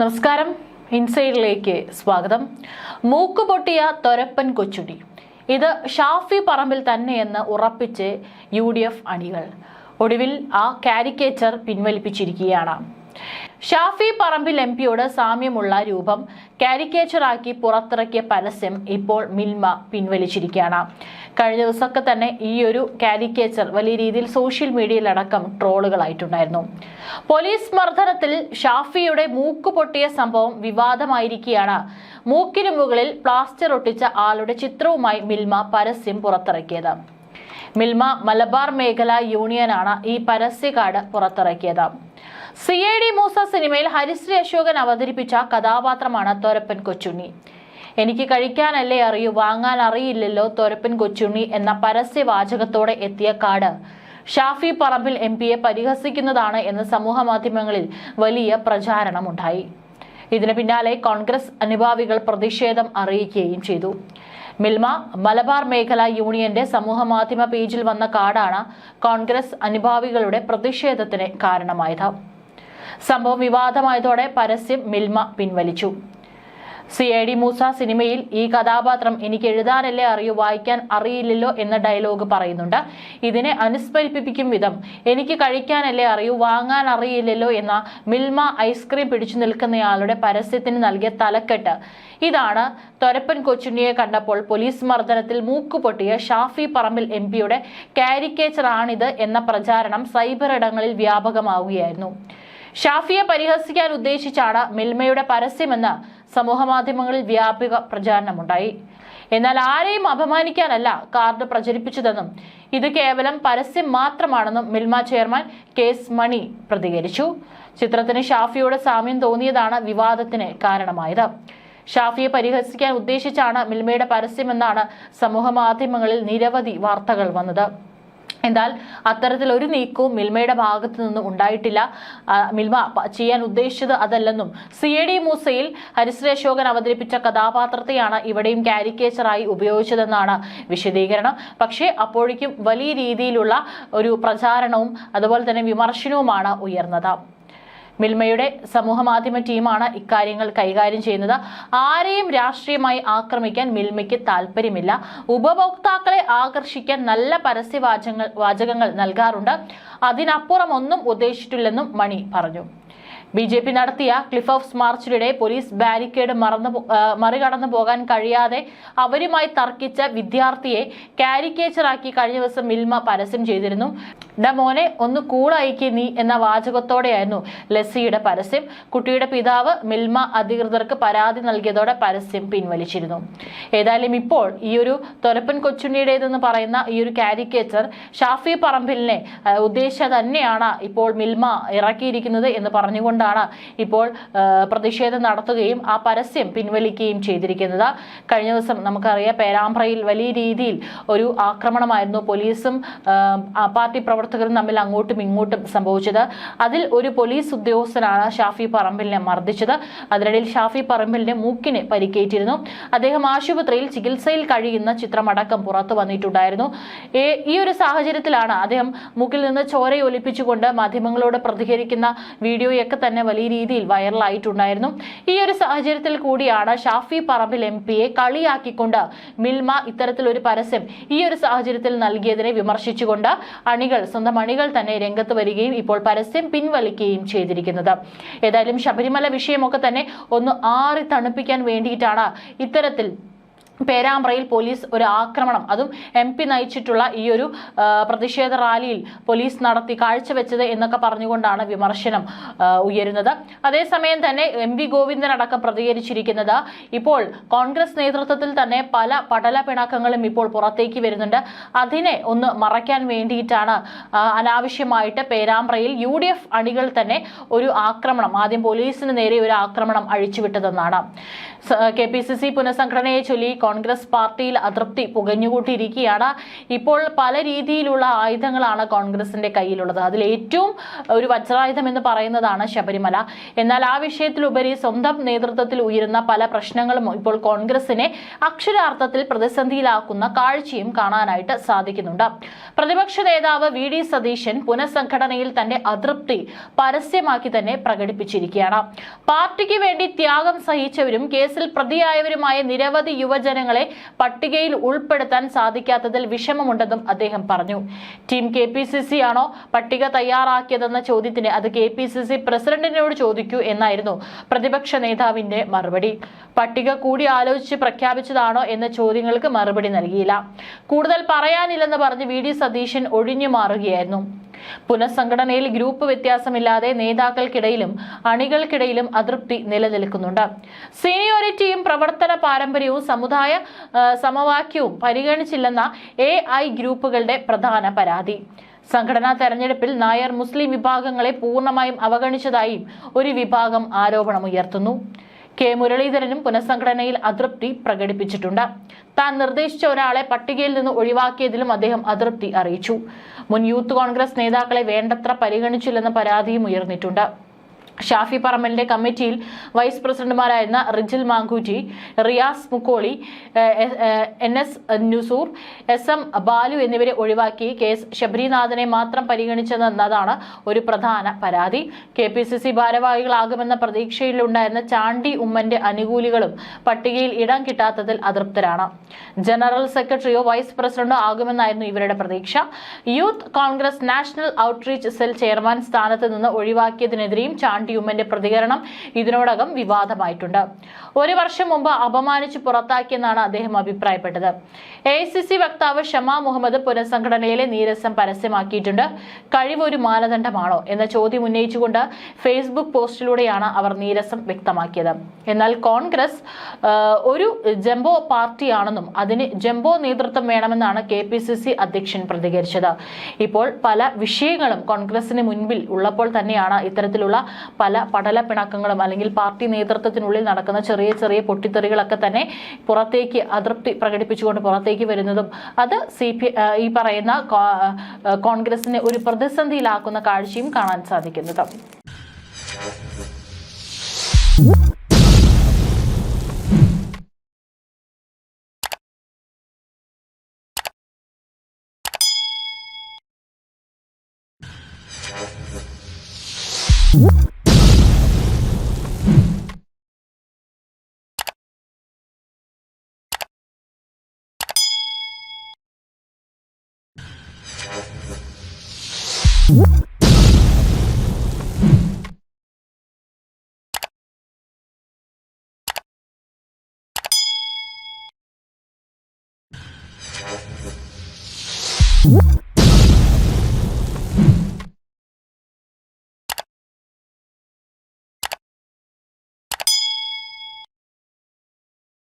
നമസ്കാരം. ഇൻസൈഡിലേക്ക് സ്വാഗതം. മൂക്കുപൊട്ടിയ തൊരപ്പൻ കൊച്ചുടി. ഇത് ഷാഫി പറമ്പിൽ തന്നെയെന്ന് ഉറപ്പിച്ച് യു ഡി എഫ് അണികൾ ഒടുവിൽ ആ കാരിക്കേച്ചർ പിൻവലിപ്പിച്ചിരിക്കുകയാണ്. ഷാഫി പറമ്പിൽ എം പിയോട് സാമ്യമുള്ള രൂപം കാരിക്കേച്ചറാക്കി പുറത്തിറക്കിയ പരസ്യം ഇപ്പോൾ മിൽമ പിൻവലിച്ചിരിക്കുകയാണ്. കഴിഞ്ഞ ദിവസമൊക്കെ തന്നെ ഈ ഒരു കാരിക്കേച്ചർ വലിയ രീതിയിൽ സോഷ്യൽ മീഡിയയിലടക്കം ട്രോളുകളായിട്ടുണ്ടായിരുന്നു. പോലീസ് മർദ്ദനത്തിൽ ഷാഫിയുടെ മൂക്ക് പൊട്ടിയ സംഭവം വിവാദമായിരിക്കുകയാണ്. മൂക്കിന് മുകളിൽ പ്ലാസ്റ്റർ ഒട്ടിച്ച ആളുടെ ചിത്രവുമായി മിൽമ പരസ്യം പുറത്തിറക്കിയത്. മിൽമ മലബാർ മേഖല യൂണിയനാണ് ഈ പരസ്യ കാർഡ് പുറത്തിറക്കിയത്. സി ഐ ഡി മൂസ സിനിമയിൽ ഹരിശ്രീ അശോകൻ അവതരിപ്പിച്ച കഥാപാത്രമാണ് തോരപ്പൻ കൊച്ചുണ്ണി. എനിക്ക് കഴിക്കാനല്ലേ അറിയൂ വാങ്ങാൻ അറിയില്ലല്ലോ തൊരപ്പൻ കൊച്ചുണ്ണി എന്ന പരസ്യവാചകത്തോടെ എത്തിയ കാട്. ഷാഫി പറമ്പിൽ എം പിയെ പരിഹസിക്കുന്നതാണ് എന്ന് സമൂഹ മാധ്യമങ്ങളിൽ വലിയ പ്രചാരണമുണ്ടായി. ഇതിന് പിന്നാലെ കോൺഗ്രസ് അനുഭാവികൾ പ്രതിഷേധം അറിയിക്കുകയും ചെയ്തു. മിൽമ മലബാർ മേഖല യൂണിയന്റെ സമൂഹമാധ്യമ പേജിൽ വന്ന കാർഡാണ് കോൺഗ്രസ് അനുഭാവികളുടെ പ്രതിഷേധത്തിന് കാരണമായത്. സംഭവം വിവാദമായതോടെ പരസ്യം മിൽമ പിൻവലിച്ചു. സി ഐ ഡി മൂസ സിനിമയിൽ ഈ കഥാപാത്രം എനിക്ക് എഴുതാനല്ലേ അറിയൂ വായിക്കാൻ അറിയില്ലല്ലോ എന്ന ഡയലോഗ് പറയുന്നുണ്ട്. ഇതിനെ അനുസ്മരിപ്പിക്കും വിധം എനിക്ക് കഴിക്കാനല്ലേ അറിയൂ വാങ്ങാൻ അറിയില്ലല്ലോ എന്ന മിൽമ ഐസ്ക്രീം പിടിച്ചു നിൽക്കുന്നയാളുടെ പരസ്യത്തിന് നൽകിയ തലക്കെട്ട്. ഇതാണ് തൊരപ്പൻ കൊച്ചുണ്ണിയെ കണ്ടപ്പോൾ പോലീസ് മർദ്ദനത്തിൽ മൂക്കുപൊട്ടിയ ഷാഫി പറമ്പിൽ എം പിയുടെ കാരിക്കേച്ചറാണിത് എന്ന പ്രചാരണം സൈബർ ഇടങ്ങളിൽ വ്യാപകമാവുകയായിരുന്നു. ഷാഫിയെ പരിഹസിക്കാൻ ഉദ്ദേശിച്ചാണ് മിൽമയുടെ പരസ്യമെന്ന് സമൂഹമാധ്യമങ്ങളിൽ വ്യാപക പ്രചാരണമുണ്ടായി. എന്നാൽ ആരെയും അപമാനിക്കാനല്ല കാർഡ് പ്രചരിപ്പിച്ചതെന്നും ഇത് കേവലം പരസ്യം മാത്രമാണെന്നും Milma chairman K S Mani പ്രതികരിച്ചു. ചിത്രത്തിന് ഷാഫിയോട് സാമ്യം തോന്നിയതാണ് വിവാദത്തിന് കാരണമായത്. ഷാഫിയെ പരിഹസിക്കാൻ ഉദ്ദേശിച്ചാണ് മിൽമയുടെ പരസ്യമെന്നാണ് സമൂഹ മാധ്യമങ്ങളിൽ നിരവധി വാർത്തകൾ വന്നത്. എന്നാൽ അത്തരത്തിൽ ഒരു നീക്കവും മിൽമയുടെ ഭാഗത്തു നിന്നും ഉണ്ടായിട്ടില്ല. മിൽമ ചെയ്യാൻ ഉദ്ദേശിച്ചത് അതല്ലെന്നും സി എ ഡി മൂസയിൽ ഹരിശ്രീ അശോകൻ അവതരിപ്പിച്ച കഥാപാത്രത്തെയാണ് ഇവിടെയും കാരിക്കേച്ചറായി ഉപയോഗിച്ചതെന്നാണ് വിശദീകരണം. പക്ഷേ അപ്പോഴേക്കും വലിയ രീതിയിലുള്ള ഒരു പ്രചാരണവും അതുപോലെ തന്നെ വിമർശനവുമാണ് ഉയർന്നത്. മിൽമയുടെ സമൂഹമാധ്യമ ടീമാണ് ഇക്കാര്യങ്ങൾ കൈകാര്യം ചെയ്യുന്നത്. ആരെയും രാഷ്ട്രീയമായി ആക്രമിക്കാൻ മിൽമയ്ക്ക് താല്പര്യമില്ല. ഉപഭോക്താക്കളെ ആകർഷിക്കാൻ നല്ല പരസ്യവാചകങ്ങൾ വാചകങ്ങൾ നൽകാറുണ്ട്. അതിനപ്പുറം ഒന്നും ഉദ്ദേശിച്ചിട്ടില്ലെന്നും മണി പറഞ്ഞു. ബി ജെ പി നടത്തിയ ക്ലിഫ് ഓഫ് മാർച്ചിനിടെ പോലീസ് ബാരിക്കേഡ് മറന്നു മറികടന്നു പോകാൻ കഴിയാതെ അവരുമായി തർക്കിച്ച വിദ്യാർത്ഥിയെ കാരിക്കേച്ചറാക്കി കഴിഞ്ഞ ദിവസം മിൽമ പരസ്യം ചെയ്തിരുന്നു. ഡാ മോനെ ഒന്ന് കൂളയക്കി നീ എന്ന വാചകത്തോടെയായിരുന്നു ലസ്സിയുടെ പരസ്യം. കുട്ടിയുടെ പിതാവ് മിൽമ അധികൃതർക്ക് പരാതി നൽകിയതോടെ പരസ്യം പിൻവലിച്ചിരുന്നു. ഏതായാലും ഇപ്പോൾ ഈ ഒരു തൊരപ്പൻ കൊച്ചുണ്ണിയുടേതെന്ന് പറയുന്ന ഈ ഒരു കാരിക്കേച്ചർ ഷാഫി പറമ്പിലിനെ ഉദ്ദേശ തന്നെയാണ് ഇപ്പോൾ മിൽമ ഇറക്കിയിരിക്കുന്നത് എന്ന് പറഞ്ഞുകൊണ്ടാണ് ഇപ്പോൾ പ്രതിഷേധം നടത്തുകയും ആ പരസ്യം പിൻവലിക്കുകയും ചെയ്തിരിക്കുന്നത്. കഴിഞ്ഞ ദിവസം നമുക്കറിയാം പേരാമ്പ്രയിൽ വലിയ രീതിയിൽ ഒരു ആക്രമണമായിരുന്നു. പോലീസും പാർട്ടി പ്രവർത്തകരും തമ്മിൽ അങ്ങോട്ടും ഇങ്ങോട്ടും സംഭവിച്ചത്. അതിൽ ഒരു പോലീസ് ഉദ്യോഗസ്ഥനാണ് ഷാഫി പറമ്പിലിനെ മർദ്ദിച്ചത്. അതിനിടയിൽ ഷാഫി പറമ്പിലിന്റെ മൂക്കിന് പരിക്കേറ്റിരുന്നു. അദ്ദേഹം ആശുപത്രിയിൽ ചികിത്സയിൽ കഴിയുന്ന ചിത്രമടക്കം പുറത്തു വന്നിട്ടുണ്ടായിരുന്നു. ഈ ഒരു സാഹചര്യത്തിലാണ് അദ്ദേഹം മൂക്കിൽ നിന്ന് ചോരയൊലിപ്പിച്ചുകൊണ്ട് മാധ്യമങ്ങളോട് പ്രതികരിക്കുന്ന വീഡിയോയൊക്കെ തന്നെ വലിയ രീതിയിൽ വൈറലായിട്ടുണ്ടായിരുന്നു. ഈ ഒരു സാഹചര്യത്തിൽ കൂടിയാണ് ഷാഫി പറമ്പിൽ എം പിയെ കളിയാക്കിക്കൊണ്ട് മിൽമ ഇത്തരത്തിലൊരു പരസ്യം ഈ ഒരു സാഹചര്യത്തിൽ നൽകിയതിനെ വിമർശിച്ചുകൊണ്ട് അണികൾ സ്വന്തം അണികൾ തന്നെ രംഗത്ത് വരികയും ഇപ്പോൾ പരസ്യം പിൻവലിക്കുകയും ചെയ്തിരിക്കുന്നത്. ഏതായാലും ശബരിമല വിഷയമൊക്കെ തന്നെ ഒന്ന് ആറി തണുപ്പിക്കാൻ വേണ്ടിയിട്ടാണ് ഇത്തരത്തിൽ പേരാമ്പ്രയിൽ പോലീസ് ഒരു ആക്രമണം. അതും എം പി നയിച്ചിട്ടുള്ള ഈ ഒരു പ്രതിഷേധ റാലിയിൽ പോലീസ് നടത്തി കാഴ്ചവെച്ചത് എന്നൊക്കെ പറഞ്ഞുകൊണ്ടാണ് വിമർശനം ഉയരുന്നത്. അതേസമയം തന്നെ എം വി ഗോവിന്ദൻ അടക്കം പ്രതികരിച്ചിരിക്കുന്നത് ഇപ്പോൾ കോൺഗ്രസ് നേതൃത്വത്തിൽ തന്നെ പല പടല പിണക്കങ്ങളും ഇപ്പോൾ പുറത്തേക്ക് വരുന്നുണ്ട്. അതിനെ ഒന്ന് മറയ്ക്കാൻ വേണ്ടിയിട്ടാണ് അനാവശ്യമായിട്ട് പേരാമ്പ്രയിൽ യു ഡി എഫ് അണികൾ തന്നെ ഒരു ആക്രമണം ആദ്യം പോലീസിന് നേരെ ഒരു ആക്രമണം അഴിച്ചുവിട്ടതെന്നാണ്. കെ പി സി സി പുനഃസംഘടനയെ ചൊല്ലി കോൺഗ്രസ് പാർട്ടിയിൽ അതൃപ്തി പുകഞ്ഞുകൂട്ടിയിരിക്കുകയാണ്. ഇപ്പോൾ പല രീതിയിലുള്ള ആയുധങ്ങളാണ് കോൺഗ്രസിന്റെ കയ്യിലുള്ളത്. അതിൽ ഏറ്റവും ഒരു വജ്രായുധം എന്ന് പറയുന്നതാണ് ശബരിമല. എന്നാൽ ആ വിഷയത്തിലുപരി സ്വന്തം നേതൃത്വത്തിൽ ഉയരുന്ന പല പ്രശ്നങ്ങളും ഇപ്പോൾ കോൺഗ്രസിനെ അക്ഷരാർത്ഥത്തിൽ പ്രതിസന്ധിയിലാക്കുന്ന കാഴ്ചയും കാണാനായിട്ട് സാധിക്കുന്നുണ്ട്. പ്രതിപക്ഷ നേതാവ് വി ഡി സതീശൻ പുനഃസംഘടനയിൽ തന്റെ അതൃപ്തി പരസ്യമാക്കി തന്നെ പ്രകടിപ്പിച്ചിരിക്കുകയാണ്. പാർട്ടിക്ക് വേണ്ടി ത്യാഗം സഹിച്ചവരും കേസിൽ പ്രതിയായവരുമായ നിരവധി യുവജനങ്ങളെ പട്ടികയിൽ ഉൾപ്പെടുത്താൻ സാധിക്കാത്തതിൽ വിഷമമുണ്ടെന്നും അദ്ദേഹം പറഞ്ഞു. ടീം കെ ആണോ പട്ടിക തയ്യാറാക്കിയതെന്ന ചോദ്യത്തിന് അത് കെ പ്രസിഡന്റിനോട് ചോദിക്കൂ എന്നായിരുന്നു പ്രതിപക്ഷ നേതാവിന്റെ മറുപടി. പട്ടിക കൂടി ആലോചിച്ച് പ്രഖ്യാപിച്ചതാണോ എന്ന ചോദ്യങ്ങൾക്ക് മറുപടി നൽകിയില്ല. കൂടുതൽ പറയാനില്ലെന്ന് പറഞ്ഞ് വി. ഡി. സതീശൻ ഒഴിഞ്ഞു മാറുകയായിരുന്നു. പുനഃസംഘടനയിൽ ഗ്രൂപ്പ് വ്യത്യാസമില്ലാതെ നേതാക്കൾക്കിടയിലും അണികൾക്കിടയിലും അതൃപ്തി നിലനിൽക്കുന്നുണ്ട്. സീനിയോറിറ്റിയും പ്രവർത്തന പാരമ്പര്യവും സമുദായ സമവാക്യവും പരിഗണിച്ചില്ലെന്ന എ ഐ ഗ്രൂപ്പുകളുടെ പ്രധാന പരാതി. സംഘടനാ തെരഞ്ഞെടുപ്പിൽ നായർ മുസ്ലിം വിഭാഗങ്ങളെ പൂർണമായും അവഗണിച്ചതായും ഒരു വിഭാഗം ആരോപണമുയർത്തുന്നു. കെ മുരളീധരനും പുനഃസംഘടനയിൽ അതൃപ്തി പ്രകടിപ്പിച്ചിട്ടുണ്ട്. താൻ നിർദ്ദേശിച്ച ഒരാളെ പട്ടികയിൽ നിന്ന് ഒഴിവാക്കിയതിലും അദ്ദേഹം അതൃപ്തി അറിയിച്ചു. മുൻ യൂത്ത് കോൺഗ്രസ് നേതാക്കളെ വേണ്ടത്ര പരിഗണിച്ചില്ലെന്ന പരാതിയും ഉയർന്നിട്ടുണ്ട്. ഷാഫി പറമ്പലിന്റെ കമ്മിറ്റിയിൽ vice പ്രസിഡന്റുമാരായിരുന്ന Rijil Makkutty Riyas Mukkoli N S Nusoor S M Balu എന്നിവരെ ഒഴിവാക്കി കെ എസ് ശബരിനാഥനെ മാത്രം പരിഗണിച്ചതെന്നതാണ് ഒരു പ്രധാന പരാതി. കെ പി സി സി ഭാരവാഹികളാകുമെന്ന പ്രതീക്ഷയിലുണ്ടായിരുന്ന ചാണ്ടി ഉമ്മന്റെ അനുകൂലികളും പട്ടികയിൽ ഇടം കിട്ടാത്തതിൽ അതൃപ്തരാണ്. ജനറൽ സെക്രട്ടറിയോ വൈസ് പ്രസിഡന്റോ ആകുമെന്നായിരുന്നു ഇവരുടെ പ്രതീക്ഷ. Youth Congress national outreach cell chairman സ്ഥാനത്ത് നിന്ന് ഒഴിവാക്കിയതിനെതിരെയും ചാണ്ടി ഉമ്മന്റെ പ്രതികരണം ഇതിനോടകം വിവാദമായിട്ടുണ്ട്. ഒരു വർഷം മുമ്പ് അപമാനിച്ച് പുറത്താക്കിയെന്നാണ് അദ്ദേഹം അഭിപ്രായപ്പെട്ടത്. എ വക്താവ് ഷമാ മുഹമ്മദ് പുനഃസംഘടനയിലെ നീരസം പരസ്യമാക്കിയിട്ടുണ്ട്. കഴിവ് ഒരു മാനദണ്ഡമാണോ എന്ന ചോദ്യം ഉന്നയിച്ചുകൊണ്ട് ഫേസ്ബുക്ക് പോസ്റ്റിലൂടെയാണ് അവർ നീരസം വ്യക്തമാക്കിയത്. എന്നാൽ കോൺഗ്രസ് ഒരു ജംബോ പാർട്ടിയാണെന്നും അതിന് ജംബോ നേതൃത്വം വേണമെന്നാണ് കെ അധ്യക്ഷൻ പ്രതികരിച്ചത്. ഇപ്പോൾ പല വിഷയങ്ങളും കോൺഗ്രസിന് മുൻപിൽ ഉള്ളപ്പോൾ തന്നെയാണ് ഇത്തരത്തിലുള്ള പല പടല പിണക്കങ്ങളും അല്ലെങ്കിൽ പാർട്ടി നേതൃത്വത്തിനുള്ളിൽ നടക്കുന്ന ചെറിയ ചെറിയ പൊട്ടിത്തെറികളൊക്കെ തന്നെ പുറത്തേക്ക് അതൃപ്തി പ്രകടിപ്പിച്ചുകൊണ്ട് പുറത്തേക്ക് വരുന്നതും അത് സി ഈ പറയുന്ന കോൺഗ്രസിനെ ഒരു പ്രതിസന്ധിയിലാക്കുന്ന കാഴ്ചയും കാണാൻ സാധിക്കുന്നത് What?